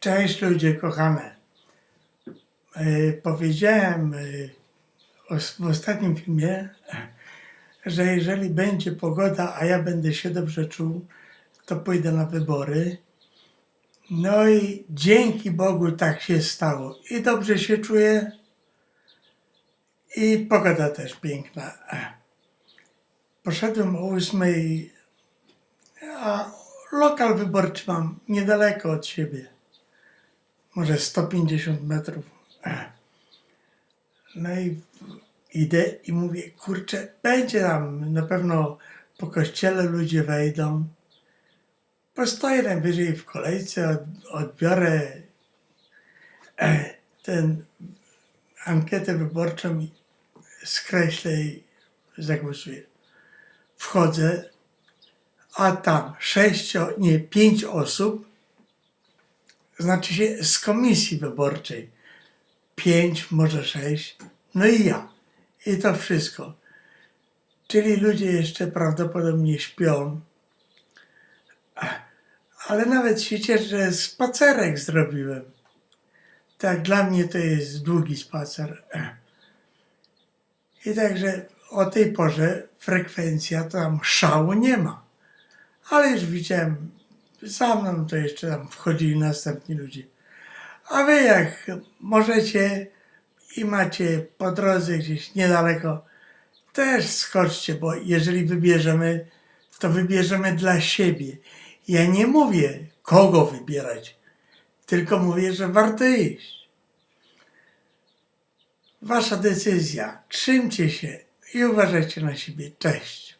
Cześć ludzie kochane. E, Powiedziałem e, w ostatnim filmie, że jeżeli będzie pogoda, a ja będę się dobrze czuł, to pójdę na wybory. No i dzięki Bogu tak się stało. I dobrze się czuję. I pogoda też piękna. Poszedłem o ósmej, a lokal wyborczy mam niedaleko od siebie. Może 150 metrów. No i idę i mówię, kurczę, będzie tam na pewno po kościele ludzie wejdą. Postoję najwyżej w kolejce, od- odbiorę e, ten ankietę wyborczą skreślę i zagłosuję. Wchodzę, a tam sześcio, nie, pięć osób, znaczy się z komisji wyborczej. Pięć, może sześć, no i ja. I to wszystko. Czyli ludzie jeszcze prawdopodobnie śpią. Ale nawet się cieszę, że spacerek zrobiłem. Tak, dla mnie to jest długi spacer. I także o tej porze frekwencja tam szału nie ma. Ale już widziałem, za mną to jeszcze tam wchodzili następni ludzie. A wy jak możecie i macie po drodze gdzieś niedaleko, też skoczcie, bo jeżeli wybierzemy, to wybierzemy dla siebie. Ja nie mówię, kogo wybierać, tylko mówię, że warto iść. Wasza decyzja. Trzymcie się i uważajcie na siebie. Cześć.